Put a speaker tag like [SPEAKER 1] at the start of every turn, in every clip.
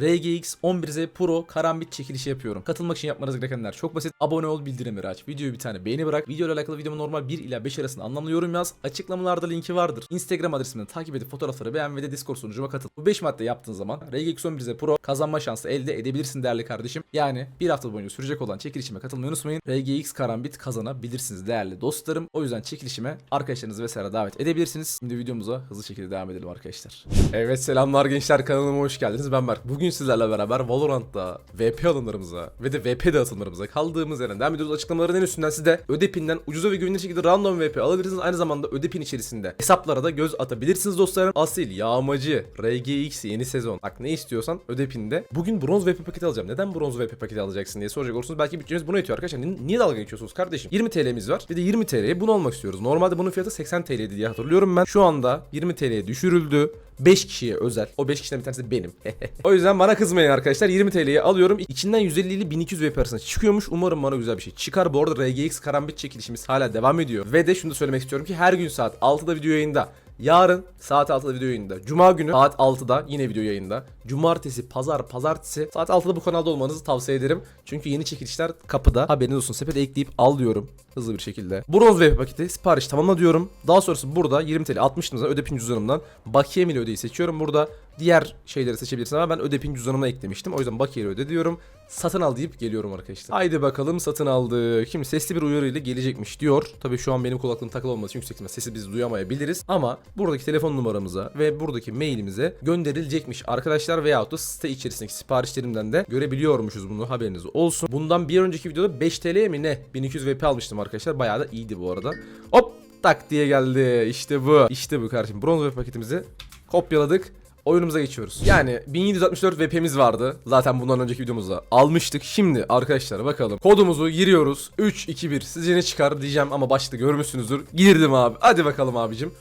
[SPEAKER 1] RGX 11Z Pro karambit çekilişi yapıyorum. Katılmak için yapmanız gerekenler çok basit. Abone ol, bildirimleri aç. Videoyu bir tane beğeni bırak. Video ile alakalı videomu normal 1 ila 5 arasında anlamlı yorum yaz. Açıklamalarda linki vardır. Instagram adresimden takip edip fotoğrafları beğen ve de Discord sunucuma katıl. Bu 5 madde yaptığın zaman RGX 11Z Pro kazanma şansı elde edebilirsin değerli kardeşim. Yani bir hafta boyunca sürecek olan çekilişime katılmayı unutmayın. RGX karambit kazanabilirsiniz değerli dostlarım. O yüzden çekilişime arkadaşlarınızı vesaire davet edebilirsiniz. Şimdi videomuza hızlı şekilde devam edelim arkadaşlar. Evet selamlar gençler kanalıma hoş geldiniz. Ben Berk. Bugün sizlerle beraber Valorant'ta VP alımlarımıza ve de VP dağıtımlarımıza kaldığımız yerden devam ediyoruz. Açıklamaların en üstünden siz de Ödepin'den ucuza ve güvenilir şekilde random VP alabilirsiniz. Aynı zamanda Ödepin içerisinde hesaplara da göz atabilirsiniz dostlarım. Asil, Yağmacı, RGX yeni sezon. Bak ne istiyorsan Ödepin'de. Bugün bronz VP paketi alacağım. Neden bronz VP paketi alacaksın diye soracak olursunuz. Belki bütçeniz buna yetiyor arkadaşlar. Ni- Niye dalga geçiyorsunuz kardeşim? 20 TL'miz var. Bir de 20 TL'ye bunu almak istiyoruz. Normalde bunun fiyatı 80 TL'ydi diye hatırlıyorum ben. Şu anda 20 TL'ye düşürüldü. 5 kişiye özel. O 5 kişiden bir tanesi benim. o yüzden bana kızmayın arkadaşlar. 20 TL'ye alıyorum. İçinden 150 ile 1200 VP arasında çıkıyormuş. Umarım bana güzel bir şey çıkar. Bu arada RGX karambit çekilişimiz hala devam ediyor. Ve de şunu da söylemek istiyorum ki her gün saat 6'da video yayında. Yarın saat 6'da video yayında. Cuma günü saat 6'da yine video yayında. Cumartesi, pazar, pazartesi saat 6'da bu kanalda olmanızı tavsiye ederim. Çünkü yeni çekilişler kapıda. Haberiniz olsun. Sepete ekleyip al diyorum. Hızlı bir şekilde. Bronz VP paketi sipariş tamamla diyorum. Daha sonrası burada 20 TL 60 lira ödepin cüzdanımdan bakiye ile ödeyi seçiyorum. Burada diğer şeyleri seçebilirsin ama ben ödepin cüzdanıma eklemiştim. O yüzden bakiye öde diyorum. Satın al deyip geliyorum arkadaşlar. Haydi bakalım satın aldı. Şimdi sesli bir uyarı ile gelecekmiş diyor. Tabii şu an benim kulaklığım takılı olması için yüksek sesi biz duyamayabiliriz. Ama buradaki telefon numaramıza ve buradaki mailimize gönderilecekmiş arkadaşlar veyahut da site içerisindeki siparişlerimden de görebiliyormuşuz bunu haberiniz olsun. Bundan bir önceki videoda 5 TL'ye mi ne 1200 VP almıştım arkadaşlar. Bayağı da iyiydi bu arada. Hop tak diye geldi. İşte bu. İşte bu kardeşim. Bronz VP paketimizi kopyaladık. Oyunumuza geçiyoruz. Yani 1764 VP'miz vardı. Zaten bundan önceki videomuzda almıştık. Şimdi arkadaşlar bakalım. Kodumuzu giriyoruz. 3, 2, 1. Sizce ne çıkar diyeceğim ama başta görmüşsünüzdür. Girdim abi. Hadi bakalım abicim.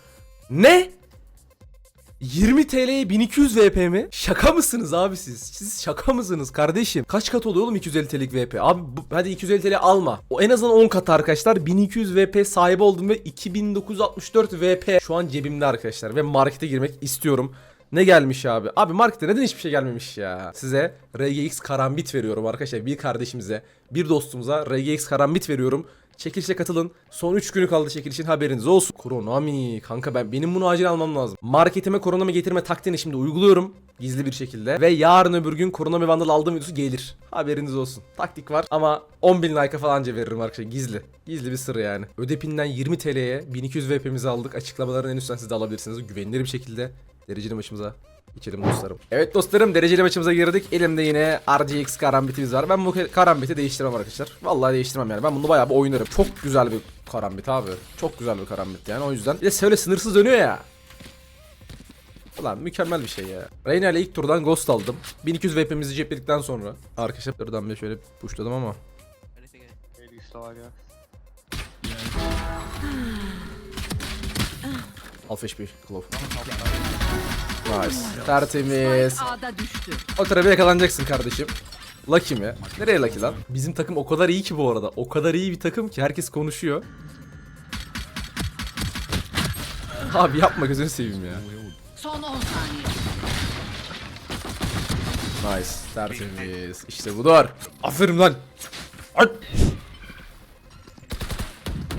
[SPEAKER 1] Ne? 20 TL'ye 1200 VP mi? Şaka mısınız abi siz? Siz şaka mısınız kardeşim? Kaç kat oluyor oğlum 250 TL'lik VP? Abi bu, hadi 250 TL alma. O en azından 10 kat arkadaşlar. 1200 VP sahibi oldum ve 2964 VP şu an cebimde arkadaşlar ve markete girmek istiyorum. Ne gelmiş abi? Abi markete neden hiçbir şey gelmemiş ya? Size RGX karambit veriyorum arkadaşlar. Bir kardeşimize, bir dostumuza RGX karambit veriyorum. Çekilişe katılın. Son 3 günü kaldı çekilişin haberiniz olsun. Konami kanka ben benim bunu acil almam lazım. Marketime Konami getirme taktiğini şimdi uyguluyorum. Gizli bir şekilde. Ve yarın öbür gün Konami Vandal aldığım videosu gelir. Haberiniz olsun. Taktik var ama 10.000 like'a falanca veririm arkadaşlar. Gizli. Gizli bir sır yani. Ödepinden 20 TL'ye 1200 VP'mizi aldık. Açıklamaların en üstten siz de alabilirsiniz. Güvenilir bir şekilde. Dereceli maçımıza geçelim dostlarım. Evet dostlarım dereceli maçımıza girdik. Elimde yine RGX karambitimiz var. Ben bu karambiti değiştirmem arkadaşlar. Vallahi değiştirmem yani. Ben bunu bayağı bir oynarım. Çok güzel bir karambit abi. Çok güzel bir karambit yani o yüzden. Bir de şöyle sınırsız dönüyor ya. Ulan mükemmel bir şey ya. Reyna ile ilk turdan Ghost aldım. 1200 VP'mizi cepledikten sonra. Arkadaşlar buradan bir şöyle pushladım ama.
[SPEAKER 2] Saga.
[SPEAKER 1] Alfa HP Glove. Nice. Tertemiz.
[SPEAKER 3] A'da düştü.
[SPEAKER 1] O tarafa yakalanacaksın kardeşim. Lucky mi? Nereye Lucky lan? Bizim takım o kadar iyi ki bu arada. O kadar iyi bir takım ki herkes konuşuyor. Abi yapma gözünü seveyim ya.
[SPEAKER 3] Son 10 saniye.
[SPEAKER 1] Nice. Tertemiz. İşte budur. Aferin lan. Ay.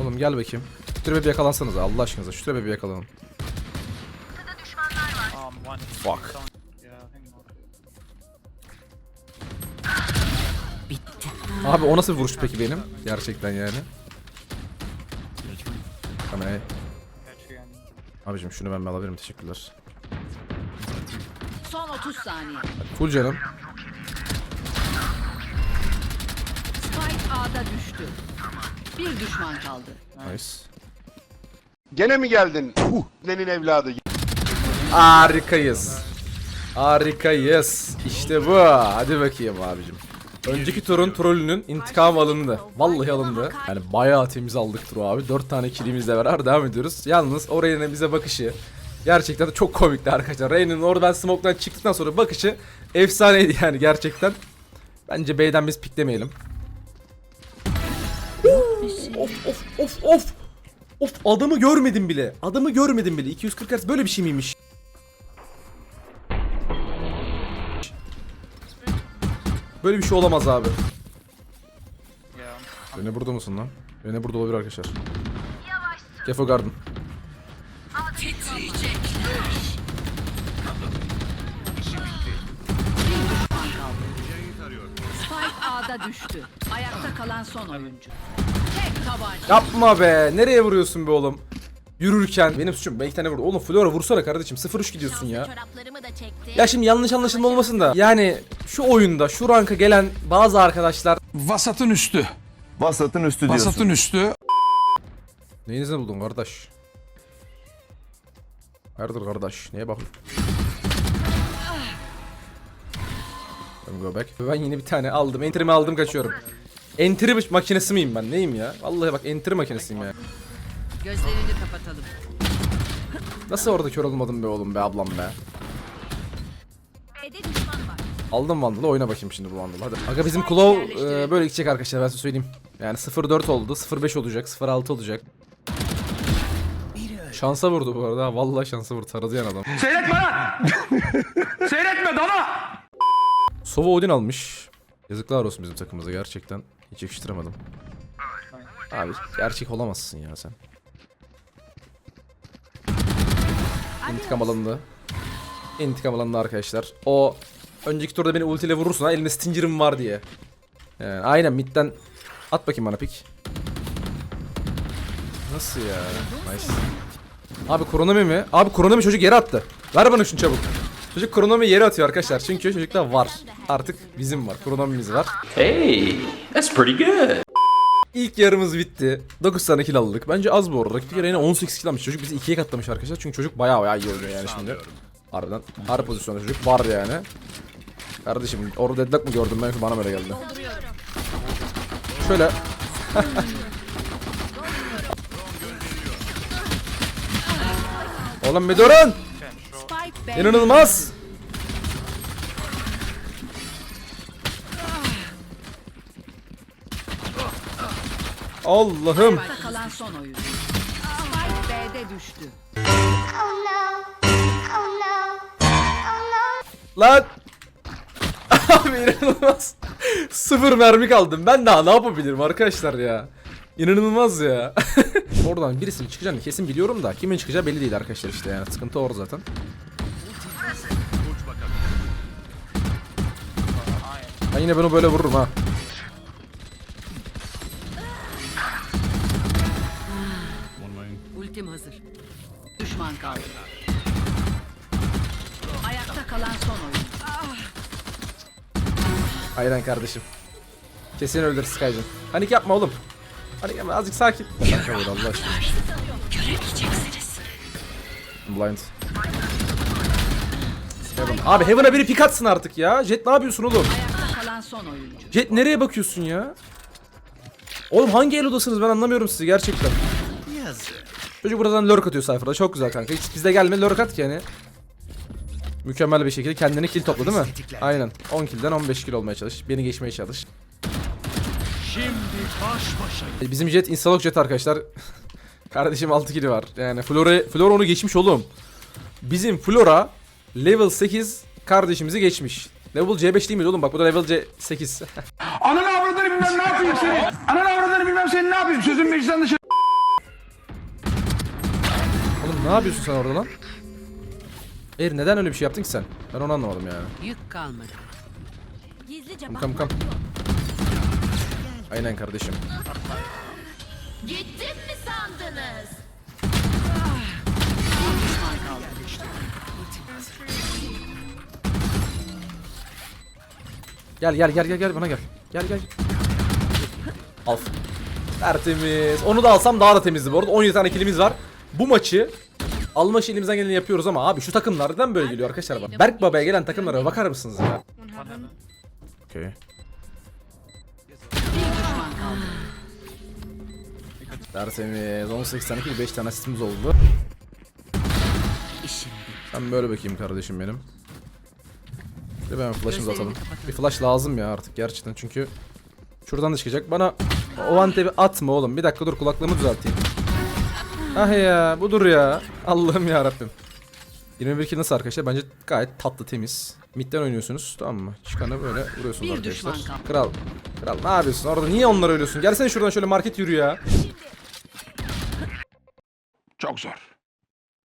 [SPEAKER 1] Oğlum gel bakayım. Şu trebe bir yakalansanız Allah aşkınıza. Şu trebe bir yakalanın. Fuck. Abi o nasıl bir vuruş peki benim? Gerçekten yani. Tamam.
[SPEAKER 2] Again.
[SPEAKER 1] Abicim şunu ben alabilirim teşekkürler.
[SPEAKER 3] Son 30 saniye.
[SPEAKER 1] Full canım.
[SPEAKER 3] Spike A'da düştü. Bir düşman kaldı.
[SPEAKER 1] Nice.
[SPEAKER 4] Gene mi geldin? Huh, nenin evladı.
[SPEAKER 1] Harikayız. Harikayız. İşte bu. Hadi bakayım abicim. Önceki turun trollünün intikam alındı. Vallahi alındı. Yani bayağı temiz aldık turu abi. 4 tane kilimizle beraber devam ediyoruz. Yalnız oraya bize bakışı gerçekten de çok komikti arkadaşlar. Rey'nin oradan smoke'dan çıktıktan sonra bakışı efsaneydi yani gerçekten. Bence B'den biz piklemeyelim. of of of of. Of adamı görmedim bile. Adamı görmedim bile. 240 Hz böyle bir şey miymiş? Böyle bir şey olamaz abi. Rene burada mısın lan? Rene burada olabilir arkadaşlar. Kefo Garden.
[SPEAKER 3] Spike A'da düştü. Ayakta kalan son oyuncu.
[SPEAKER 1] Yapma be. Nereye vuruyorsun be oğlum? Yürürken benim suçum. Ben iki tane vurdum. Oğlum Flora vursana kardeşim. 0-3 gidiyorsun ya. Ya şimdi yanlış anlaşılma olmasın da. Yani şu oyunda şu ranka gelen bazı arkadaşlar
[SPEAKER 5] Vasatın üstü.
[SPEAKER 6] Vasatın üstü diyorsun.
[SPEAKER 5] Vasatın üstü.
[SPEAKER 1] Neyinize buldun kardeş? Hayırdır kardeş? Neye bakıyorsun? Ben go back. Ben yine bir tane aldım. Enter'imi aldım kaçıyorum. Entry makinesi miyim ben? Neyim ya? Vallahi bak entry makinesiyim ya.
[SPEAKER 3] Gözlerini kapatalım.
[SPEAKER 1] Nasıl orada kör olmadım be oğlum be ablam be.
[SPEAKER 7] B'de düşman var.
[SPEAKER 1] Aldım Vandal'ı oyna bakayım şimdi bu Vandal'ı hadi. Aga bizim Claw e, böyle gidecek arkadaşlar ben size söyleyeyim. Yani 0-4 oldu, 0-5 olacak, 0-6 olacak. Şansa vurdu bu arada. Vallahi şansa vurdu. Taradı yan adam.
[SPEAKER 5] Seyretme lan! Seyretme dana!
[SPEAKER 1] Sova Odin almış. Yazıklar olsun bizim takımımıza gerçekten. Hiç yakıştıramadım. Abi gerçek olamazsın ya sen. İntikam alındı. İntikam alındı arkadaşlar. O önceki turda beni ultiyle vurursun ha elinde Stinger'ım var diye. Yani aynen midden at bakayım bana pik. Nasıl ya? Nice. Abi kronomi mi? Abi kronomi çocuk yere attı. Ver bana şunu çabuk. Çocuk kronomi yere atıyor arkadaşlar. Çünkü çocukta var. Artık bizim var. Kronomimiz var.
[SPEAKER 8] Hey, that's pretty good.
[SPEAKER 1] İlk yarımız bitti. 9 tane kill aldık. Bence az bu arada. Rakip bir kere yine 18 kill almış. Çocuk bizi ikiye katlamış arkadaşlar. Çünkü çocuk bayağı bayağı iyi oynuyor yani şimdi. Harbiden. Her pozisyonda çocuk var yani. Kardeşim orada deadlock mı gördüm ben bana böyle geldi. Şöyle. Oğlum bir durun. İnanılmaz. Allah'ım.
[SPEAKER 3] Kalan son oyuncu. Spike B'de düştü.
[SPEAKER 1] Lan. Abi inanılmaz. Sıfır mermi kaldım. Ben daha ne yapabilirim arkadaşlar ya. İnanılmaz ya. Oradan birisinin çıkacağını kesin biliyorum da kimin çıkacağı belli değil arkadaşlar işte yani. Sıkıntı orada zaten. Ben yine bunu böyle vururum ha.
[SPEAKER 3] Ultim hazır. Düşman kaldı. Ayakta kalan son oyuncu.
[SPEAKER 1] Aynen kardeşim. Kesin öldür Sky'cım. Panik yapma oğlum. Panik yapma azıcık sakin. Kanka vur Allah aşkına. Blind. Heaven. Abi Heaven'a biri pik atsın artık ya. Jet ne yapıyorsun oğlum?
[SPEAKER 3] Ayakta kalan son oyuncu.
[SPEAKER 1] Jet nereye bakıyorsun ya? Oğlum hangi elodasınız ben anlamıyorum sizi gerçekten. Çocuk buradan lurk atıyor sayfada çok güzel kanka. Hiç bizde gelme lurk at ki yani. Mükemmel bir şekilde kendine kill topla değil mi? Aynen. 10 killden 15 kill olmaya çalış. Beni geçmeye çalış. Şimdi baş başa. Bizim jet instalok jet arkadaşlar. Kardeşim 6 kill var. Yani Flora, Flora onu geçmiş oğlum. Bizim Flora level 8 kardeşimizi geçmiş. Level C5 değil miydi oğlum? Bak bu da level C8.
[SPEAKER 5] Ananı avradını bilmem ne yapayım seni. Ananı avradını bilmem seni ne yapayım. Sözün meclisten dışarı.
[SPEAKER 1] Oğlum ne yapıyorsun sen orada lan? Eğer neden öyle bir şey yaptın ki sen? Ben onu anlamadım yani.
[SPEAKER 3] Yük kalmadı.
[SPEAKER 7] Gizlice
[SPEAKER 1] Kam kam kam. Aynen kardeşim.
[SPEAKER 7] Gittim mi sandınız?
[SPEAKER 1] Gel gel gel gel gel bana gel. Gel gel. Al. Tertemiz. Onu da alsam daha da temizdi bu arada. 17 tane kilimiz var. Bu maçı alma için elimizden geleni yapıyoruz ama abi şu takımlar neden böyle geliyor arkadaşlar bak. Berk Baba'ya gelen takımlara bakar mısınız ya? Okey. Tertemiz. 18 tane kill 5 tane asistimiz oldu.
[SPEAKER 3] İşim.
[SPEAKER 1] Ben böyle bakayım kardeşim benim. Bir de ben flash'ımızı atalım. Bir flash lazım ya artık gerçekten çünkü şuradan da çıkacak. Bana o antebi atma oğlum. Bir dakika dur kulaklığımı düzelteyim. Ah ya budur ya. Allah'ım ya Rabbim. 21 kill nasıl arkadaşlar? Bence gayet tatlı temiz. Midden oynuyorsunuz tamam mı? Çıkanı böyle vuruyorsunuz
[SPEAKER 3] Bir
[SPEAKER 1] arkadaşlar. Kral. Kral ne yapıyorsun orada? Niye onları ölüyorsun? Gelsene şuradan şöyle market yürü ya.
[SPEAKER 5] Çok zor.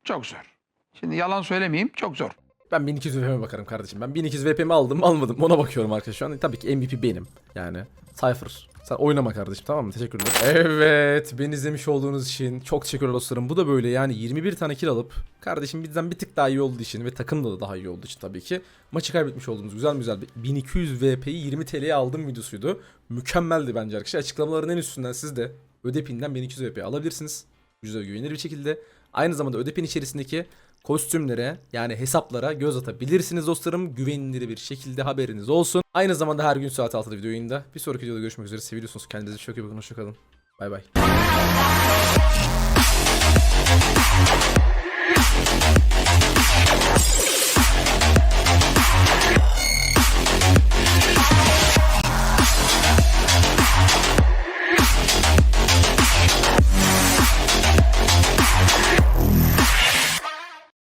[SPEAKER 5] Çok zor. Şimdi yalan söylemeyeyim çok zor.
[SPEAKER 1] Ben 1200 VP'me bakarım kardeşim. Ben 1200 VP'mi aldım almadım ona bakıyorum arkadaşlar. Şu an tabii ki MVP benim. Yani Cypher. Sen oynama kardeşim tamam mı? Teşekkürler. Evet beni izlemiş olduğunuz için çok teşekkürler dostlarım. Bu da böyle yani 21 tane kill alıp kardeşim bizden bir tık daha iyi olduğu için ve takım da daha iyi olduğu için tabii ki maçı kaybetmiş olduğumuz güzel güzel bir 1200 VP'yi 20 TL'ye aldım videosuydu. Mükemmeldi bence arkadaşlar. Açıklamaların en üstünden siz de Ödepin'den 1200 VP alabilirsiniz. Güzel güvenilir bir şekilde. Aynı zamanda Ödepin içerisindeki kostümlere yani hesaplara göz atabilirsiniz dostlarım. Güvenilir bir şekilde haberiniz olsun. Aynı zamanda her gün saat 6'da video yayında. Bir sonraki videoda görüşmek üzere. Seviyorsunuz. Kendinize çok iyi bakın. Hoşçakalın. Bay bay.